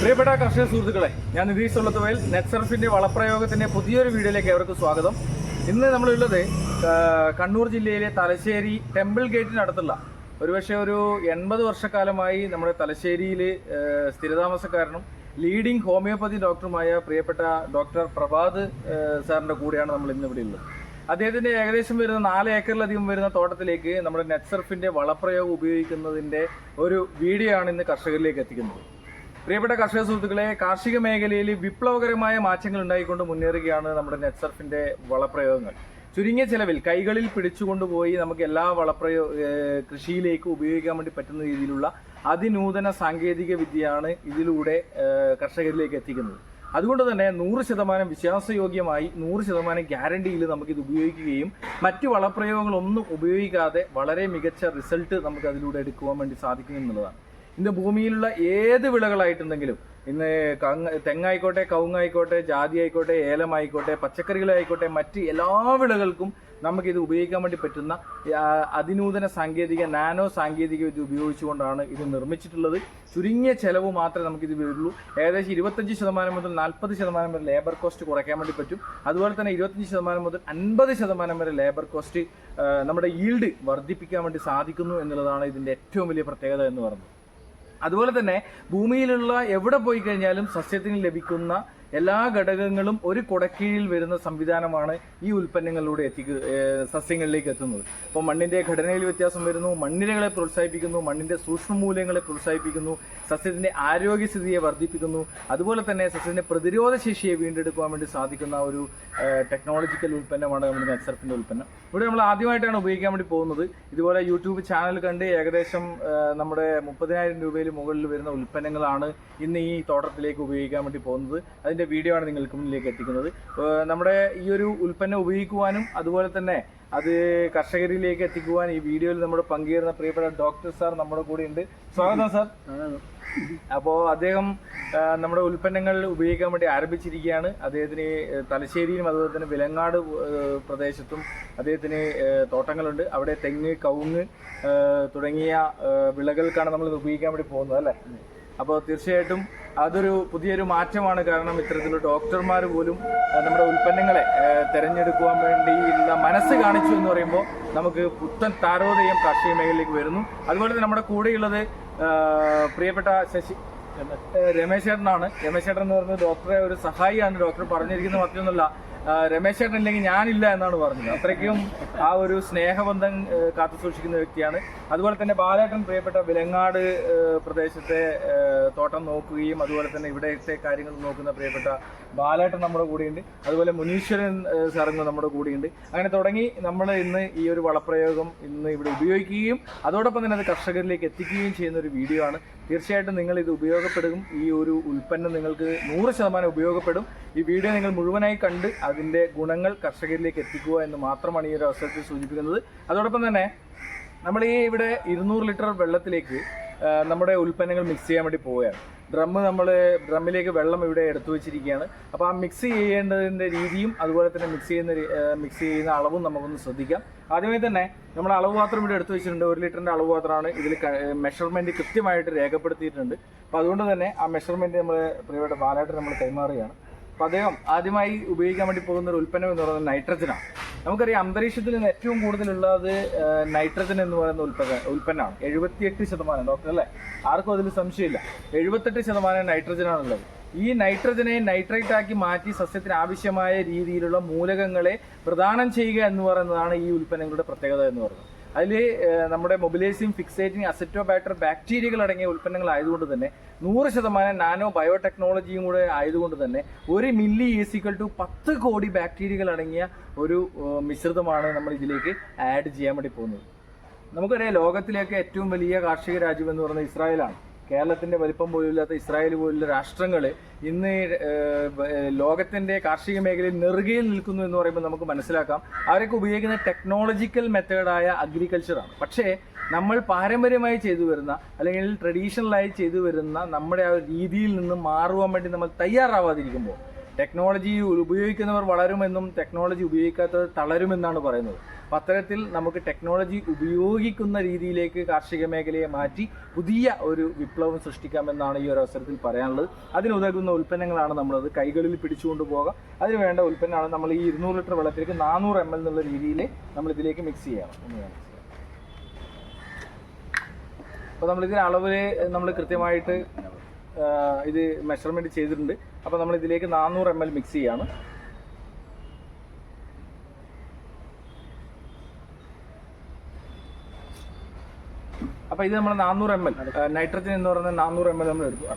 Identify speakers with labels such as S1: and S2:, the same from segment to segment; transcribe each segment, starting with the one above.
S1: പ്രിയപ്പെട്ട കർഷക സുഹൃത്തുക്കളെ ഞാൻ നിതീഷ് ഉള്ളത്തുവയൽ. നെറ്റ്സർഫിന്റെ വളപ്രയോഗത്തിന്റെ പുതിയൊരു വീഡിയോയിലേക്ക് അവർക്ക് സ്വാഗതം. ഇന്ന് നമ്മളുള്ളത് കണ്ണൂർ ജില്ലയിലെ തലശ്ശേരി ടെമ്പിൾ ഗേറ്റിനടുത്തുള്ള ഒരുപക്ഷെ ഒരു എൺപത് വർഷക്കാലമായി നമ്മുടെ തലശ്ശേരിയിൽ സ്ഥിരതാമസക്കാരനും ലീഡിംഗ് ഹോമിയോപ്പതി ഡോക്ടറുമായ പ്രിയപ്പെട്ട ഡോക്ടർ പ്രഭാത് സാറിന്റെ കൂടെയാണ് നമ്മൾ ഇന്ന് ഇവിടെ ഉള്ളത്. അദ്ദേഹത്തിന്റെ ഏകദേശം വരുന്ന നാല് ഏക്കറിലധികം വരുന്ന തോട്ടത്തിലേക്ക് നമ്മുടെ നെറ്റ്സർഫിന്റെ വളപ്രയോഗം ഉപയോഗിക്കുന്നതിന്റെ ഒരു വീഡിയോ ആണ് ഇന്ന് കർഷകരിലേക്ക് എത്തിക്കുന്നത്. പ്രിയപ്പെട്ട കർഷക സുഹൃത്തുക്കളെ കാർഷിക മേഖലയിൽ വിപ്ലവകരമായ മാറ്റങ്ങൾ ഉണ്ടായിക്കൊണ്ട് മുന്നേറുകയാണ് നമ്മുടെ നെറ്റ്സർഫിന്റെ വളപ്രയോഗങ്ങൾ. ചുരുങ്ങിയ ചെലവിൽ കൈകളിൽ പിടിച്ചുകൊണ്ടുപോയി നമുക്ക് എല്ലാ വളപ്രയോ കൃഷിയിലേക്ക് ഉപയോഗിക്കാൻ വേണ്ടി പറ്റുന്ന രീതിയിലുള്ള അതിനൂതന സാങ്കേതിക വിദ്യയാണ് ഇതിലൂടെ കർഷകരിലേക്ക് എത്തിക്കുന്നത്. അതുകൊണ്ട് തന്നെ നൂറ് ശതമാനം വിശ്വാസയോഗ്യമായി നൂറ് ശതമാനം ഗ്യാരണ്ടിയിൽ നമുക്കിത് ഉപയോഗിക്കുകയും മറ്റു വളപ്രയോഗങ്ങളൊന്നും ഉപയോഗിക്കാതെ വളരെ മികച്ച റിസൾട്ട് നമുക്ക് അതിലൂടെ എടുക്കുവാൻ വേണ്ടി സാധിക്കും എന്നുള്ളതാണ്. ഇന്ന് ഭൂമിയിലുള്ള ഏത് വിളകളായിട്ടുണ്ടെങ്കിലും ഇന്ന് തെങ്ങായിക്കോട്ടെ കവുങ്ങായിക്കോട്ടെ ജാതി ആയിക്കോട്ടെ ഏലമായിക്കോട്ടെ പച്ചക്കറികളായിക്കോട്ടെ മറ്റ് എല്ലാ വിളകൾക്കും നമുക്കിത് ഉപയോഗിക്കാൻ വേണ്ടി പറ്റുന്ന അതിനൂതന സാങ്കേതിക നാനോ സാങ്കേതിക വിദ്യ ഉപയോഗിച്ചുകൊണ്ടാണ് ഇത് നിർമ്മിച്ചിട്ടുള്ളത്. ചുരുങ്ങിയ ചെലവ് മാത്രമേ നമുക്കിത് വരുള്ളൂ. ഏകദേശം ഇരുപത്തഞ്ച് ശതമാനം മുതൽ നാൽപ്പത് ശതമാനം വരെ ലേബർ കോസ്റ്റ് കുറയ്ക്കാൻ വേണ്ടി പറ്റും. അതുപോലെ തന്നെ ഇരുപത്തഞ്ച് ശതമാനം മുതൽ അൻപത് ശതമാനം വരെ ലേബർ കോസ്റ്റ് നമ്മുടെ ഈൽഡ് വർദ്ധിപ്പിക്കാൻ വേണ്ടി സാധിക്കുന്നു എന്നുള്ളതാണ് ഇതിന്റെ ഏറ്റവും വലിയ പ്രത്യേകത എന്ന് പറയുന്നത്. അതുപോലെ തന്നെ ഭൂമിയിലുള്ള എവിടെ പോയി കഴിഞ്ഞാലും സസ്യത്തിന് ലഭിക്കുന്ന എല്ലാ ഘടകങ്ങളും ഒരു കുടക്കീഴിൽ വരുന്ന സംവിധാനമാണ് ഈ ഉൽപ്പന്നങ്ങളിലൂടെ എത്തിക്കുക സസ്യങ്ങളിലേക്ക് എത്തുന്നത്. അപ്പോൾ മണ്ണിന്റെ ഘടനയിൽ വ്യത്യാസം വരുന്നു മണ്ണിരകളെ പ്രോത്സാഹിപ്പിക്കുന്നു മണ്ണിന്റെ സൂക്ഷ്മമൂല്യങ്ങളെ പ്രോത്സാഹിപ്പിക്കുന്നു സസ്യത്തിന്റെ ആരോഗ്യസ്ഥിതിയെ വർദ്ധിപ്പിക്കുന്നു അതുപോലെ തന്നെ സസ്യത്തിന്റെ പ്രതിരോധ ശേഷിയെ വീണ്ടെടുക്കുവാൻ വേണ്ടി സാധിക്കുന്ന ഒരു ടെക്നോളജിക്കൽ ഉൽപ്പന്നമാണ് നമ്മുടെ നെറ്റ്സർഫിന്റെ ഉൽപ്പന്നം. ഇവിടെ നമ്മൾ ആദ്യമായിട്ടാണ് ഉപയോഗിക്കാൻ വേണ്ടി പോകുന്നത്. ഇതുപോലെ യൂട്യൂബ് ചാനൽ കണ്ട് ഏകദേശം നമ്മുടെ മുപ്പതിനായിരം രൂപയിൽ മുകളിൽ വരുന്ന ഉൽപ്പന്നങ്ങളാണ് ഇന്ന് ഈ തോട്ടത്തിലേക്ക് ഉപയോഗിക്കാൻ വേണ്ടി പോകുന്നത്. അതിന്റെ വീഡിയോ ആണ് നിങ്ങൾക്ക് മുന്നിലേക്ക് എത്തിക്കുന്നത്. നമ്മുടെ ഈ ഒരു ഉൽപ്പന്നം ഉപയോഗിക്കുവാനും അതുപോലെ തന്നെ അത് കർഷകരിലേക്ക് എത്തിക്കുവാൻ ഈ വീഡിയോയിൽ നമ്മുടെ പങ്കുചേരുന്ന പ്രിയപ്പെട്ട ഡോക്ടർ സാർ നമ്മുടെ കൂടെ ഉണ്ട്. സ്വാഗതം സാർ അപ്പോൾ അദ്ദേഹം നമ്മുടെ ഉൽപ്പന്നങ്ങൾ ഉപയോഗിക്കാൻ വേണ്ടി ആരംഭിച്ചിരിക്കുകയാണ്. അദ്ദേഹത്തിന് തലശ്ശേരിയിലും അതുപോലെ തന്നെ വിലങ്ങാട് പ്രദേശത്തും അദ്ദേഹത്തിന് തോട്ടങ്ങളുണ്ട്. അവിടെ തെങ്ങ് കവുങ്ങ് തുടങ്ങിയ വിളകൾക്കാണ് നമ്മൾ ഉപയോഗിക്കാൻ വേണ്ടി പോകുന്നത് അല്ലേ? അപ്പോൾ തീർച്ചയായിട്ടും അതൊരു പുതിയൊരു മാറ്റമാണ്. കാരണം ഇത്തരത്തിൽ ഡോക്ടർമാർ പോലും നമ്മുടെ ഉൽപ്പന്നങ്ങളെ തെരഞ്ഞെടുക്കുവാൻ വേണ്ടിയുള്ള മനസ്സ് കാണിച്ചു എന്ന് പറയുമ്പോൾ നമുക്ക് പുത്തൻ താരോദയം കാർഷിക മേഖലയിലേക്ക് വരുന്നു. അതുപോലെ തന്നെ നമ്മുടെ കൂടെയുള്ളത് പ്രിയപ്പെട്ട ശശി രമേശ് ചേട്ടനാണ്. രമേശ് ചേട്ടൻ എന്ന് പറയുന്നത് ഡോക്ടറെ ഒരു സഹായിയാണ്. ഡോക്ടർ പറഞ്ഞിരിക്കുന്ന മറ്റൊന്നുമല്ല രമേശ് ചേട്ടൻ ഇല്ലെങ്കിൽ ഞാനില്ല എന്നാണ് പറഞ്ഞത്. അത്രയ്ക്കും ആ ഒരു സ്നേഹബന്ധം കാത്തു സൂക്ഷിക്കുന്ന വ്യക്തിയാണ്. അതുപോലെ തന്നെ ബാലേട്ടൻ പ്രിയപ്പെട്ട വിലങ്ങാട് പ്രദേശത്തെ തോട്ടം നോക്കുകയും അതുപോലെ തന്നെ ഇവിടത്തെ കാര്യങ്ങൾ നോക്കുന്ന പ്രിയപ്പെട്ട ബാലേട്ടൻ നമ്മുടെ കൂടെയുണ്ട്. അതുപോലെ മുനീശ്വരൻ സാറിന് നമ്മുടെ കൂടെയുണ്ട്. അങ്ങനെ തുടങ്ങി നമ്മൾ ഇന്ന് ഈ ഒരു വളപ്രയോഗം ഇന്ന് ഇവിടെ ഉപയോഗിക്കുകയും അതോടൊപ്പം തന്നെ അത് കർഷകരിലേക്ക് എത്തിക്കുകയും ചെയ്യുന്ന ഒരു വീഡിയോ ആണ്. തീർച്ചയായിട്ടും നിങ്ങൾ ഇത് ഉപയോഗപ്പെടും. ഈ ഒരു ഉൽപ്പന്നം നിങ്ങൾക്ക് നൂറ് ശതമാനം ഉപയോഗപ്പെടും. ഈ വീഡിയോ നിങ്ങൾ മുഴുവനായി കണ്ട് അതിന്റെ ഗുണങ്ങൾ കർഷകരിലേക്ക് എത്തിക്കുക എന്ന് മാത്രമാണ് ഈ ഒരു അവസരത്തിൽ സൂചിപ്പിക്കുന്നത്. അതോടൊപ്പം തന്നെ നമ്മൾ ഈ ഇവിടെ ഇരുന്നൂറ് ലിറ്റർ വെള്ളത്തിലേക്ക് നമ്മുടെ ഉൽപ്പന്നങ്ങൾ മിക്സ് ചെയ്യാൻ വേണ്ടി പോവുകയാണ്. ഡ്രമ്മ് നമ്മൾ ഡ്രമ്മിലേക്ക് വെള്ളം ഇവിടെ എടുത്തു വെച്ചിരിക്കുകയാണ്. അപ്പോൾ ആ മിക്സ് ചെയ്യേണ്ടതിന്റെ രീതിയും അതുപോലെ തന്നെ മിക്സ് ചെയ്യുന്ന മിക്സ് ചെയ്യുന്ന അളവും നമുക്കൊന്ന് ശ്രദ്ധിക്കാം. ആദ്യമേ തന്നെ നമ്മൾ അളവ് പാത്രം ഇവിടെ എടുത്തു വെച്ചിട്ടുണ്ട്. ഒരു ലിറ്ററിന്റെ അളവ് പാത്രമാണ് ഇതിൽ മെഷർമെന്റ് കൃത്യമായിട്ട് രേഖപ്പെടുത്തിയിട്ടുണ്ട്. അപ്പോൾ അതുകൊണ്ട് തന്നെ ആ മെഷർമെന്റ് നമ്മൾ പ്രിയപ്പെട്ട ബാലായിട്ട് നമ്മൾ കൈമാറുകയാണ്. അപ്പോൾ അദ്ദേഹം ആദ്യമായി ഉപയോഗിക്കാൻ വേണ്ടി പോകുന്ന ഒരു ഉൽപ്പന്നം എന്ന് പറയുന്നത് നൈട്രജനാണ് നമുക്കറിയാം അന്തരീക്ഷത്തിൽ നിന്ന് ഏറ്റവും കൂടുതലുള്ളത് നൈട്രജൻ എന്ന് പറയുന്ന ഉൽപ്പന്ന ഉൽപ്പന്നമാണ്. എഴുപത്തിയെട്ട് ശതമാനം ഡോക്ടർ അല്ലേ? ആർക്കും അതിൽ സംശയമില്ല. എഴുപത്തെട്ട് ശതമാനം നൈട്രജനാണുള്ളത് ഈ നൈട്രജനെ നൈട്രേറ്റ് ആക്കി മാറ്റി സസ്യത്തിന് ആവശ്യമായ രീതിയിലുള്ള മൂലകങ്ങളെ പ്രദാനം ചെയ്യുക എന്ന് പറയുന്നതാണ് ഈ ഉൽപ്പന്നങ്ങളുടെ പ്രത്യേകത എന്ന് പറയുന്നത്. അതിൽ നമ്മുടെ മൊബിലൈസിങ് ഫിക്സേറ്റിംഗ് അസറ്റോബാക്ടർ ബാക്ടീരിയകൾ അടങ്ങിയ ഉൽപ്പന്നങ്ങൾ ആയതുകൊണ്ട് തന്നെ നൂറ് ശതമാനം നാനോ ബയോടെക്നോളജിയും കൂടെ ആയതുകൊണ്ട് തന്നെ ഒരു മില്ലി ഈസിക്കൽ ടു പത്ത് കോടി ബാക്ടീരിയകൾ അടങ്ങിയ ഒരു മിശ്രിതമാണ് നമ്മൾ ഇതിലേക്ക് ആഡ് ചെയ്യാൻ വേണ്ടി പോകുന്നത്. നമുക്കറിയാം ലോകത്തിലേക്ക് ഏറ്റവും വലിയ കാർഷിക രാജ്യം എന്ന് പറയുന്നത് ഇസ്രായേലാണ്. കേരളത്തിന്റെ വലിപ്പം പോലുമില്ലാത്ത ഇസ്രായേൽ പോലുള്ള രാഷ്ട്രങ്ങൾ ഇന്ന് ലോകത്തിന്റെ കാർഷിക മേഖലയിൽ നെറുകയിൽ നിൽക്കുന്നു എന്ന് പറയുമ്പോൾ നമുക്ക് മനസ്സിലാക്കാം. അവരൊക്കെ ഉപയോഗിക്കുന്ന ടെക്നോളജിക്കൽ മെത്തേഡായ അഗ്രികൾച്ചറാണ് പക്ഷേ നമ്മൾ പാരമ്പര്യമായി ചെയ്തു വരുന്ന അല്ലെങ്കിൽ ട്രഡീഷണലായി ചെയ്തു വരുന്ന നമ്മുടെ ആ രീതിയിൽ നിന്ന് മാറുവാൻ വേണ്ടി നമ്മൾ തയ്യാറാവാതിരിക്കുമ്പോൾ ടെക്നോളജി ഉപയോഗിക്കുന്നവർ വളരുമെന്നും ടെക്നോളജി ഉപയോഗിക്കാത്തവർ തളരുമെന്നാണ് പറയുന്നത്. അപ്പം അത്തരത്തിൽ നമുക്ക് ടെക്നോളജി ഉപയോഗിക്കുന്ന രീതിയിലേക്ക് കാർഷിക മേഖലയെ മാറ്റി പുതിയ ഒരു വിപ്ലവം സൃഷ്ടിക്കാമെന്നാണ് ഈ ഒരു അവസരത്തിൽ പറയാനുള്ളത്. അതിനുതകുന്ന ഉൽപ്പന്നങ്ങളാണ് നമ്മളത് കൈകളിൽ പിടിച്ചുകൊണ്ട് പോകാം. അതിന് വേണ്ട ഉൽപ്പന്നമാണ് നമ്മൾ ഈ ഇരുന്നൂറ് ലിറ്റർ വെള്ളത്തിലേക്ക് നാനൂറ് എം എൽ എന്നുള്ള രീതിയിൽ നമ്മൾ ഇതിലേക്ക് മിക്സ് ചെയ്യണം. അപ്പോൾ നമ്മളിതിന് അളവിൽ നമ്മൾ കൃത്യമായിട്ട് ഇത് മെഷർമെന്റ് ചെയ്തിട്ടുണ്ട്. അപ്പോൾ നമ്മൾ ഇതിലേക്ക് നാനൂറ് എം എൽ മിക്സ് ചെയ്യാണ്. അപ്പോൾ ഇത് നമ്മൾ നാനൂറ് എം എൽ നൈട്രജൻ എന്ന് പറയുന്ന നാനൂറ് എം എൽ നമ്മൾ എടുക്കുക.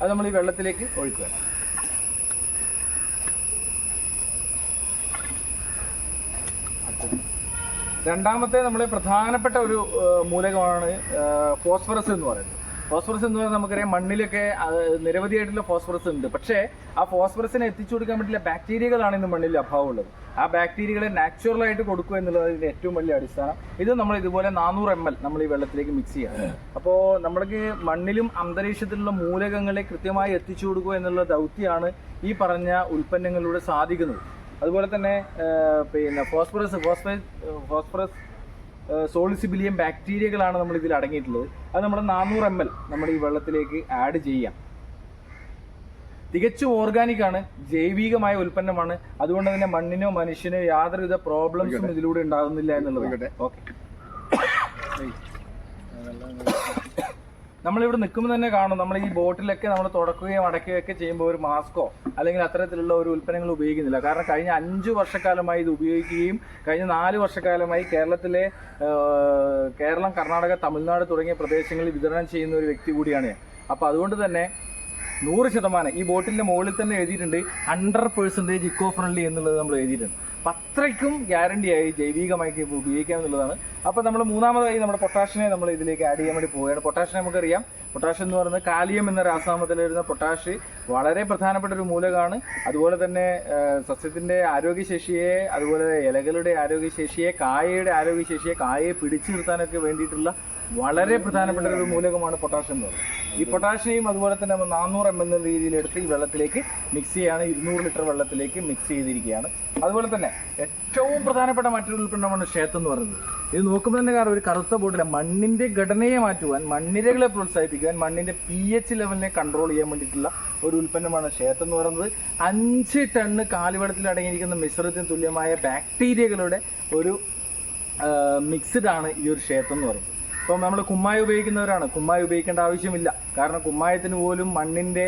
S1: അത് നമ്മൾ ഈ വെള്ളത്തിലേക്ക് ഒഴിക്കുക. രണ്ടാമത്തെ നമ്മളെ പ്രധാനപ്പെട്ട ഒരു മൂലകമാണ് ഫോസ്ഫറസ് എന്ന് പറയുന്നത്. ഫോസ്ഫറസ് എന്ന് പറഞ്ഞാൽ നമുക്കറിയാം മണ്ണിലൊക്കെ നിരവധിയായിട്ടുള്ള ഫോസ്ഫറസ് ഉണ്ട്. പക്ഷേ ആ ഫോസ്ഫറസിനെ എത്തിച്ചു കൊടുക്കാൻ പറ്റില്ല. ബാക്ടീരിയകളാണ് ഇന്ന് മണ്ണിൽ അഭാവമുള്ളത്. ആ ബാക്ടീരിയകളെ നാച്ചുറൽ ആയിട്ട് കൊടുക്കുക എന്നുള്ളത് ഇതിന്റെ ഏറ്റവും വലിയ അടിസ്ഥാനം. ഇത് നമ്മൾ ഇതുപോലെ നാനൂറ് എം എൽ നമ്മൾ ഈ വെള്ളത്തിലേക്ക് മിക്സ് ചെയ്യണം അപ്പോൾ നമ്മൾക്ക് മണ്ണിലും അന്തരീക്ഷത്തിലുള്ള മൂലകങ്ങളെ കൃത്യമായി എത്തിച്ചു കൊടുക്കുക എന്നുള്ള ദൗത്യമാണ് ഈ പറഞ്ഞ ഉൽപ്പന്നങ്ങളിലൂടെ സാധിക്കുന്നത്. അതുപോലെ തന്നെ പിന്നെ ഫോസ്ഫറസ് ഫോസ്ഫറസ് ഫോസ്ഫറസ് സോളിസിബിലിയം ബാക്ടീരിയകളാണ് നമ്മൾ ഇതിൽ അടങ്ങിയിട്ടുള്ളത്. അത് നമ്മുടെ നാനൂറ് എം എൽ നമ്മൾ ഈ വെള്ളത്തിലേക്ക് ആഡ് ചെയ്യാം. തികച്ചും ഓർഗാനിക് ആണ് ജൈവികമായ ഉൽപ്പന്നമാണ്. അതുകൊണ്ട് തന്നെ മണ്ണിനോ മനുഷ്യനോ യാതൊരുവിധ പ്രോബ്ലംസും ഇതിലൂടെ ഉണ്ടാകുന്നില്ല എന്നുള്ളത് ഓക്കെ നമ്മളിവിടെ നിൽക്കുമ്പോൾ തന്നെ കാണും. നമ്മൾ ഈ ബോട്ടിലൊക്കെ നമ്മൾ തുടക്കുകയും അടയ്ക്കുകയും ഒക്കെ ചെയ്യുമ്പോൾ ഒരു മാസ്കോ അല്ലെങ്കിൽ അത്തരത്തിലുള്ള ഒരു ഉൽപ്പന്നങ്ങൾ ഉപയോഗിക്കുന്നില്ല. കാരണം കഴിഞ്ഞ അഞ്ച് വർഷക്കാലമായി ഇത് ഉപയോഗിക്കുകയും കഴിഞ്ഞ നാല് വർഷക്കാലമായി കേരളത്തിലെ കേരളം കർണാടക തമിഴ്നാട് തുടങ്ങിയ പ്രദേശങ്ങളിൽ വിതരണം ചെയ്യുന്ന ഒരു വ്യക്തി കൂടിയാണ് അപ്പോൾ അതുകൊണ്ട് തന്നെ നൂറ് ശതമാനം. ഈ ബോട്ടിന്റെ മുകളിൽ തന്നെ എഴുതിയിട്ടുണ്ട് ഹൺഡ്രഡ് പെർസെന്റേജ് ഇക്കോ ഫ്രണ്ട്ലി എന്നുള്ളത് നമ്മൾ എഴുതിയിട്ടുണ്ട്. അപ്പം അത്രയ്ക്കും ഗ്യാരണ്ടിയായി ജൈവികമായി ഉപയോഗിക്കാം എന്നുള്ളതാണ്. അപ്പോൾ നമ്മൾ മൂന്നാമതായി നമ്മുടെ പൊട്ടാഷിനെ നമ്മൾ ഇതിലേക്ക് ആഡ് ചെയ്യാൻ വേണ്ടി പോവുകയാണ്. പൊട്ടാഷിനെ നമുക്കറിയാം. പൊട്ടാഷ് എന്ന് പറയുന്നത് കാലിയം എന്ന രാസനാമത്തിൽ വരുന്ന പൊട്ടാഷ് വളരെ പ്രധാനപ്പെട്ട ഒരു മൂലകമാണ്. അതുപോലെ തന്നെ സസ്യത്തിന്റെ ആരോഗ്യശേഷിയെ അതുപോലെ ഇലകളുടെ ആരോഗ്യശേഷിയെ കായയുടെ ആരോഗ്യശേഷിയെ കായയെ പിടിച്ചു നിർത്താനൊക്കെ വേണ്ടിയിട്ടുള്ള വളരെ പ്രധാനപ്പെട്ട ഒരു മൂലകമാണ് പൊട്ടാഷ്യം എന്ന് പറയുന്നത്. ഈ പൊട്ടാഷ്യയും അതുപോലെ തന്നെ നാനൂറ് എം എന്ന രീതിയിൽ എടുത്ത് ഈ വെള്ളത്തിലേക്ക് മിക്സ് ചെയ്യാണ് ഇരുന്നൂറ് ലിറ്റർ വെള്ളത്തിലേക്ക് മിക്സ് ചെയ്തിരിക്കുകയാണ്. അതുപോലെ തന്നെ ഏറ്റവും പ്രധാനപ്പെട്ട മറ്റൊരു ഉൽപ്പന്നമാണ് ക്ഷേത്രം എന്ന് പറയുന്നത്. ഇത് നോക്കുമ്പോൾ തന്നെ കാരണം ഒരു കറുത്ത ബോട്ടിലെ മണ്ണിന്റെ ഘടനയെ മാറ്റുവാൻ മണ്ണിരകളെ പ്രോത്സാഹിപ്പിക്കുവാൻ മണ്ണിന്റെ പി എച്ച് ലെവലിനെ കൺട്രോൾ ചെയ്യാൻ വേണ്ടിയിട്ടുള്ള ഒരു ഉൽപ്പന്നമാണ് ക്ഷേത്രം എന്ന് പറയുന്നത്. അഞ്ച് ടണ്ണ് കാലുവെള്ളത്തിൽ അടങ്ങിയിരിക്കുന്ന മിശ്രിതത്തിന് തുല്യമായ ബാക്ടീരിയകളുടെ ഒരു മിക്സ്ഡ് ആണ് ഈ ഒരു ക്ഷേത്രം എന്ന് പറയുന്നത്. ഇപ്പം നമ്മൾ കുമ്മായി ഉപയോഗിക്കുന്നവരാണ്. കുമ്മായി ഉപയോഗിക്കേണ്ട ആവശ്യമില്ല. കാരണം കുമ്മായത്തിന് പോലും മണ്ണിന്റെ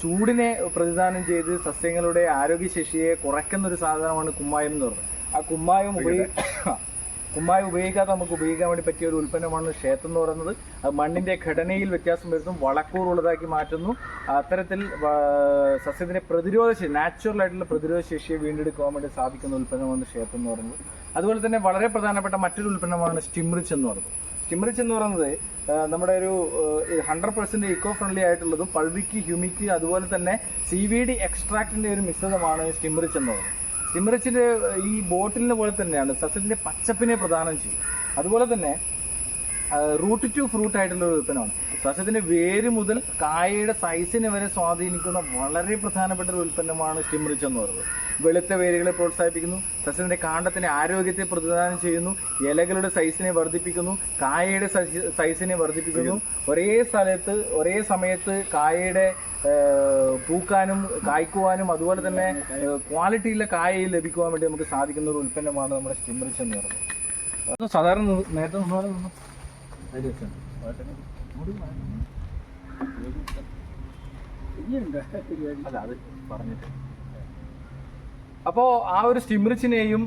S1: ചൂടിനെ പ്രതിദാനം ചെയ്ത് സസ്യങ്ങളുടെ ആരോഗ്യശേഷിയെ കുറയ്ക്കുന്ന ഒരു സാധനമാണ് കുമ്മായം എന്ന് പറയുന്നത് ആ കുമ്മായം ഉപയോഗി കുമ്മായം ഉപയോഗിക്കാതെ നമുക്ക് ഉപയോഗിക്കാൻ വേണ്ടി പറ്റിയ ഒരു ഉൽപ്പന്നമാണ് ക്ഷേത്രം എന്ന് പറയുന്നത്. അത് മണ്ണിന്റെ ഘടനയിൽ വ്യത്യാസം വരുത്തും വളക്കൂറുള്ളതാക്കി മാറ്റുന്നു. അത്തരത്തിൽ സസ്യത്തിന്റെ സസ്യത്തിന്റെ പ്രതിരോധ നാച്ചുറൽ ആയിട്ടുള്ള പ്രതിരോധശേഷിയെ വീണ്ടെടുക്കാൻ വേണ്ടി സാധിക്കുന്ന ഉൽപ്പന്നമാണ് ക്ഷേത്രം എന്ന് പറയുന്നത്. അതുപോലെ തന്നെ വളരെ പ്രധാനപ്പെട്ട മറ്റൊരു ഉൽപ്പന്നമാണ് സ്റ്റിംറിച്ച് എന്ന് പറയുന്നത്. സ്റ്റിംറിച്ച് എന്ന് പറയുന്നത് നമ്മുടെ ഒരു ഹൺഡ്രഡ് പെർസെന്റ് ഇക്കോ ഫ്രണ്ട്ലി ആയിട്ടുള്ളതും പൾവിക്ക് ഹ്യൂമിക്ക് അതുപോലെ തന്നെ സി വി ഡി എക്സ്ട്രാക്റ്റിന്റെ ഒരു മിശ്രിതമാണ് സ്റ്റിംറിച്ച് എന്ന് പറയുന്നത്. സ്റ്റിംറിച്ചിന്റെ ഈ ബോട്ടിലിനെ പോലെ തന്നെയാണ് സസ്യത്തിന്റെ പച്ചപ്പിനെ പ്രദാനം ചെയ്യും അതുപോലെ തന്നെ റൂട്ട് ടു ഫ്രൂട്ട് ആയിട്ടുള്ള ഒരു ഉൽപ്പന്നമാണ്. സസ്യത്തിന്റെ വേര് മുതൽ കായയുടെ സൈസിനെ വരെ സ്വാധീനിക്കുന്ന വളരെ പ്രധാനപ്പെട്ട ഒരു ഉൽപ്പന്നമാണ് സ്റ്റിംറിച്ച് എന്ന് പറയുന്നത്. വെളുത്ത വേരുകളെ പ്രോത്സാഹിപ്പിക്കുന്നു. സസ്യത്തിന്റെ കാണ്ടത്തിന്റെ ആരോഗ്യത്തെ പ്രതിദാനം ചെയ്യുന്നു. ഇലകളുടെ സൈസിനെ വർദ്ധിപ്പിക്കുന്നു. കായയുടെ സൈസിനെ വർദ്ധിപ്പിക്കുന്നു. ഒരേ സ്ഥലത്ത് ഒരേ സമയത്ത് കായയുടെ പൂക്കാനും കായ്ക്കുവാനും അതുപോലെ തന്നെ ക്വാളിറ്റിയിലെ കായ ലഭിക്കുവാൻ വേണ്ടി നമുക്ക് സാധിക്കുന്ന ഒരു ഉൽപ്പന്നമാണ് നമ്മുടെ സ്റ്റിംറിച്ച് എന്ന് പറയുന്നത്. സാധാരണ നേരത്തെ അപ്പോൾ ആ ഒരു സ്റ്റിമറിച്ചിനെയും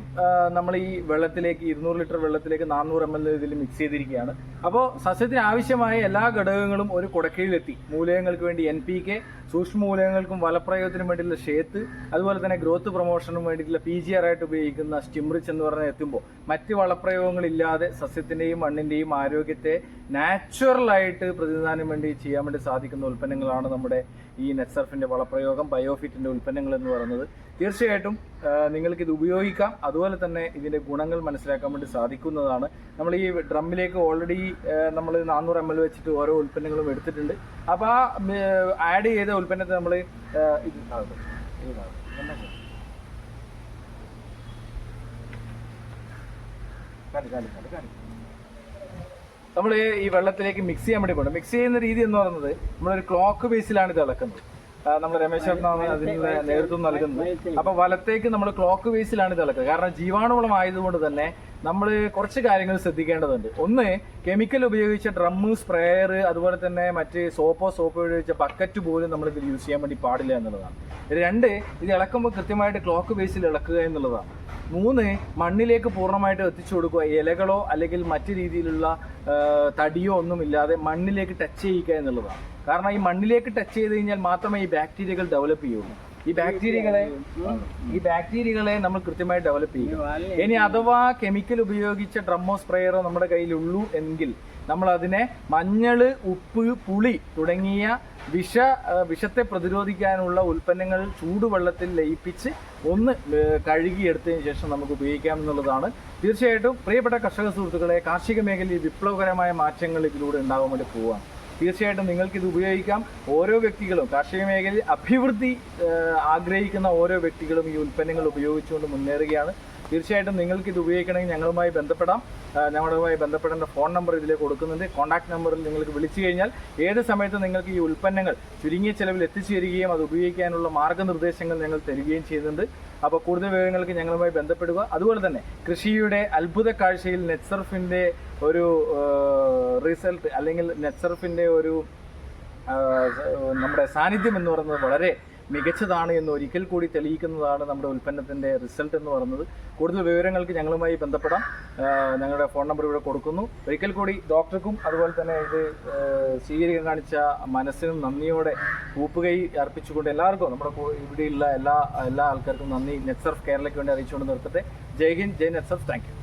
S1: നമ്മൾ ഈ വെള്ളത്തിലേക്ക് ഇരുന്നൂറ് ലിറ്റർ വെള്ളത്തിലേക്ക് നാനൂറ് എം എൽ ഇതിൽ മിക്സ് ചെയ്തിരിക്കുകയാണ്. അപ്പോൾ സസ്യത്തിന് ആവശ്യമായ എല്ലാ ഘടകങ്ങളും ഒരു കുടക്കീഴിലെത്തി. മൂലകങ്ങൾക്ക് വേണ്ടി എൻ പി കെ സൂക്ഷ്മ മൂലകങ്ങൾക്കും വലപ്രയോഗത്തിനും വേണ്ടിയുള്ള ഷേത്ത് അതുപോലെ തന്നെ ഗ്രോത്ത് പ്രൊമോഷനും വേണ്ടിയിട്ടുള്ള പി ജി ആർ ആയിട്ട് ഉപയോഗിക്കുന്ന സ്റ്റിംറിച്ച് എന്ന് പറഞ്ഞ എത്തുമ്പോൾ മറ്റ് വളപ്രയോഗങ്ങളില്ലാതെ സസ്യത്തിന്റെയും മണ്ണിന്റെയും ആരോഗ്യത്തെ നാച്ചുറലായിട്ട് പ്രതിനിധാനം വേണ്ടി ചെയ്യാൻ വേണ്ടി സാധിക്കുന്ന ഉൽപ്പന്നങ്ങളാണ് നമ്മുടെ ഈ നെറ്റ്സർഫിന്റെ വളപ്രയോഗം ബയോഫിറ്റിന്റെ ഉൽപ്പന്നങ്ങൾ എന്ന് പറയുന്നത്. തീർച്ചയായിട്ടും നിങ്ങൾക്ക് ഇത് ഉപയോഗിക്കാം. അതുപോലെ തന്നെ ഇതിന്റെ ഗുണങ്ങൾ മനസ്സിലാക്കാൻ വേണ്ടി സാധിക്കുന്നതാണ്. നമ്മൾ ഈ ഡ്രമ്മിലേക്ക് ഓൾറെഡി നമ്മൾ നാനൂറ് എം എൽ വെച്ചിട്ട് ഓരോ ഉൽപ്പന്നങ്ങളും എടുത്തിട്ടുണ്ട്. അപ്പോൾ ആ ആഡ് ചെയ്ത ഉൽപ്പന്നത്തെ നമ്മൾ ഇത് നമ്മൾ ഈ വെള്ളത്തിലേക്ക് മിക്സ് ചെയ്യാൻ വേണ്ടി പോകണം. മിക്സ് ചെയ്യുന്ന രീതി എന്ന് പറയുന്നത് നമ്മളൊരു ക്ലോക്ക് ബേസിലാണ് ഇത് ഇളക്കുന്നത് നമ്മൾ രമേശ് ചേട്ടനാണ് അതിനുള്ള നേതൃത്വം നൽകുന്നത്. അപ്പൊ വലത്തേക്ക് നമ്മൾ ക്ലോക്ക് ബേസിലാണ് ഇത് ഇളക്കുക കാരണം ജീവാണുവളം ആയതുകൊണ്ട് തന്നെ നമ്മൾ കുറച്ച് കാര്യങ്ങൾ ശ്രദ്ധിക്കേണ്ടതുണ്ട്. ഒന്ന് കെമിക്കൽ ഉപയോഗിച്ച ഡ്രമ്മ് സ്പ്രേയർ അതുപോലെ തന്നെ മറ്റ് സോപ്പോ സോപ്പോ ഉപയോഗിച്ച ബക്കറ്റ് പോലും നമ്മൾ ഇതിൽ യൂസ് ചെയ്യാൻ വേണ്ടി പാടില്ല എന്നുള്ളതാണ്. രണ്ട് ഇത് ഇളക്കുമ്പോൾ കൃത്യമായിട്ട് ക്ലോക്ക് ബേസിൽ ഇളക്കുക എന്നുള്ളതാണ്. മൂന്ന് മണ്ണിലേക്ക് പൂർണമായിട്ട് എത്തിച്ചു കൊടുക്കുക ഇലകളോ അല്ലെങ്കിൽ മറ്റു രീതിയിലുള്ള തടിയോ ഒന്നും ഇല്ലാതെ മണ്ണിലേക്ക് ടച്ച് ചെയ്യിക്കുക എന്നുള്ളതാണ്. കാരണം ഈ മണ്ണിലേക്ക് ടച്ച് ചെയ്ത് കഴിഞ്ഞാൽ മാത്രമേ ഈ ബാക്ടീരിയകൾ ഡെവലപ്പ് ചെയ്യുള്ളൂ. ഈ ബാക്ടീരിയകളെ ഈ ബാക്ടീരിയകളെ നമ്മൾ കൃത്യമായി ഡെവലപ്പ് ചെയ്യും ഇനി അഥവാ കെമിക്കൽ ഉപയോഗിച്ച ഡ്രമ്മോ സ്പ്രേയറോ നമ്മുടെ കയ്യിലുള്ളൂ എങ്കിൽ നമ്മൾ അതിനെ മഞ്ഞൾ ഉപ്പ് പുളി തുടങ്ങിയ വിഷ വിഷത്തെ പ്രതിരോധിക്കാനുള്ള ഉൽപ്പന്നങ്ങൾ ചൂടുവെള്ളത്തിൽ ലയിപ്പിച്ച് ഒന്ന് കഴുകി കഴുകിയെടുത്തതിന് ശേഷം നമുക്ക് ഉപയോഗിക്കാം എന്നുള്ളതാണ്. തീർച്ചയായിട്ടും പ്രിയപ്പെട്ട കർഷക സുഹൃത്തുക്കളെ കാർഷിക മേഖലയിൽ വിപ്ലവകരമായ മാറ്റങ്ങൾ ഇതിലൂടെ ഉണ്ടാകാൻ വേണ്ടി തീർച്ചയായിട്ടും നിങ്ങൾക്ക് ഇത് ഉപയോഗിക്കാം. ഓരോ വ്യക്തികളും കാർഷിക മേഖലയിൽ അഭിവൃദ്ധി ആഗ്രഹിക്കുന്ന ഓരോ വ്യക്തികളും ഈ ഉൽപ്പന്നങ്ങൾ ഉപയോഗിച്ചുകൊണ്ട് മുന്നേറുകയാണ്. തീർച്ചയായിട്ടും നിങ്ങൾക്ക് ഇത് ഉപയോഗിക്കണമെങ്കിൽ ഞങ്ങളുമായി ബന്ധപ്പെടാം. ഞങ്ങളുമായി ബന്ധപ്പെടേണ്ട ഫോൺ നമ്പർ ഇതിൽ കൊടുക്കുന്നുണ്ട്. കോൺടാക്ട് നമ്പറിൽ നിങ്ങൾക്ക് വിളിച്ചു കഴിഞ്ഞാൽ ഏത് സമയത്ത് നിങ്ങൾക്ക് ഈ ഉൽപ്പന്നങ്ങൾ ചുരുങ്ങിയ ചെലവിൽ എത്തിച്ചു തരികയും അത് ഉപയോഗിക്കാനുള്ള മാർഗനിർദ്ദേശങ്ങൾ ഞങ്ങൾ തരികയും ചെയ്യുന്നുണ്ട്. അപ്പോൾ കൂടുതൽ വിവരങ്ങൾക്ക് ഞങ്ങളുമായി ബന്ധപ്പെടുക. അതുപോലെ തന്നെ കൃഷിയുടെ അത്ഭുത കാഴ്ചയിൽ നെറ്റ്സർഫിന്റെ ഒരു റിസൾട്ട് അല്ലെങ്കിൽ നെറ്റ്സർഫിന്റെ ഒരു നമ്മുടെ സാന്നിധ്യം എന്ന് പറയുന്നത് വളരെ മികച്ചതാണ് എന്ന് ഒരിക്കൽ കൂടി തെളിയിക്കുന്നതാണ് നമ്മുടെ ഉൽപ്പന്നത്തിന്റെ റിസൾട്ട് എന്ന് പറയുന്നത്. കൂടുതൽ വിവരങ്ങൾക്ക് ഞങ്ങളുമായി ബന്ധപ്പെടാം. ഞങ്ങളുടെ ഫോൺ നമ്പർ ഇവിടെ കൊടുക്കുന്നു. ഒരിക്കൽ കൂടി ഡോക്ടർക്കും അതുപോലെ തന്നെ ഇത് സ്വീകരിക്കാൻ കാണിച്ച മനസ്സിനും നന്ദിയോടെ കൂപ്പുകൈ അർപ്പിച്ചുകൊണ്ട് എല്ലാവർക്കും നമ്മുടെ ഇവിടെയുള്ള എല്ലാ എല്ലാ ആൾക്കാർക്കും നന്ദി. നെറ്റ്സർഫ് കേരളയ്ക്ക് വേണ്ടി അറിയിച്ചുകൊണ്ട് നിർത്തട്ടെ. ജയ് ഹിന്ദ് ജയ് നെറ്റ്സർഫ്. Thank you.